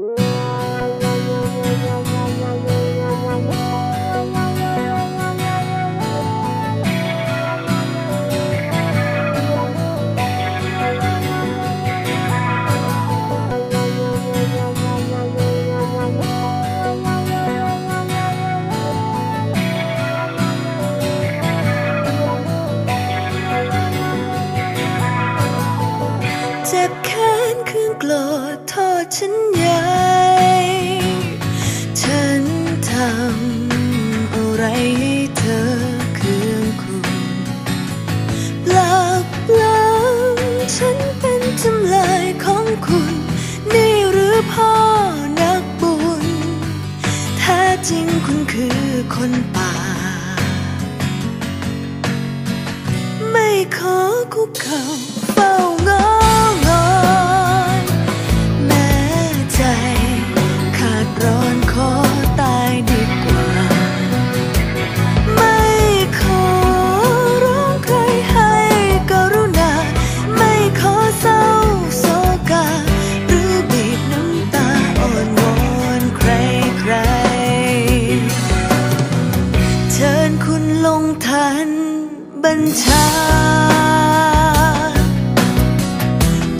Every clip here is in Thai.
เจ็บแค้นคืนโกรธ ษฉันใหญ่ฉันทำอะไรให้เธอเคืองคุณหลักหลังฉันเป็นจำเลยของคุณ นี่หรือพ่อนักบุญแท้จริงคุณคือคนป่า ไม่ขอคุกเข่าเฝ้างอ บัญชา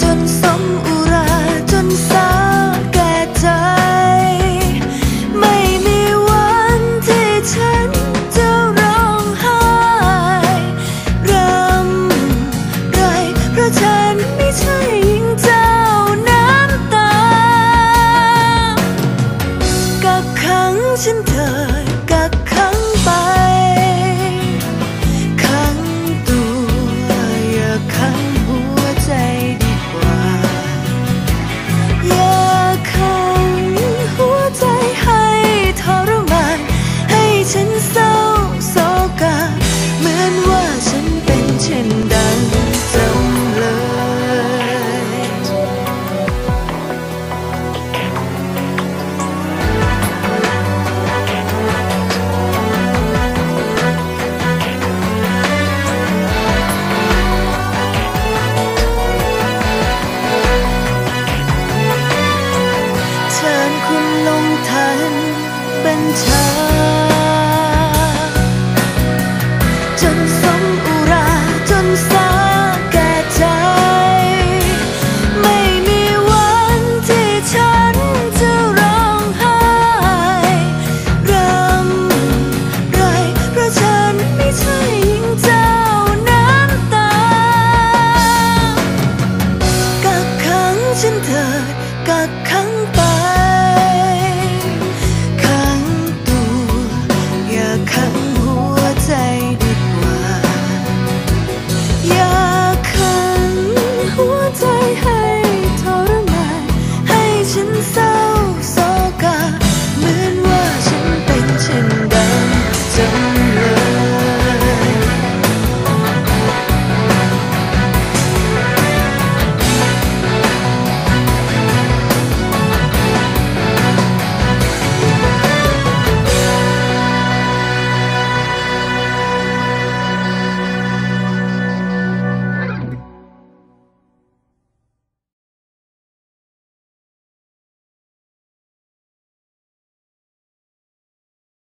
จนสมอุราจนสาแก่ใจ ไม่มีวันที่ฉันจะร้องไห้รำไรเพราะฉันไม่ใช่หญิงเจ้าน้ำตา กักขังฉันเถิด จนสมุราจนสาแก่ใจ ไม่มีวันที่ฉันจะร้องไห้รำไรเพราะฉันไม่ใช่หญิงเจ้าน้ำตา กักขังฉันเถิกักขัง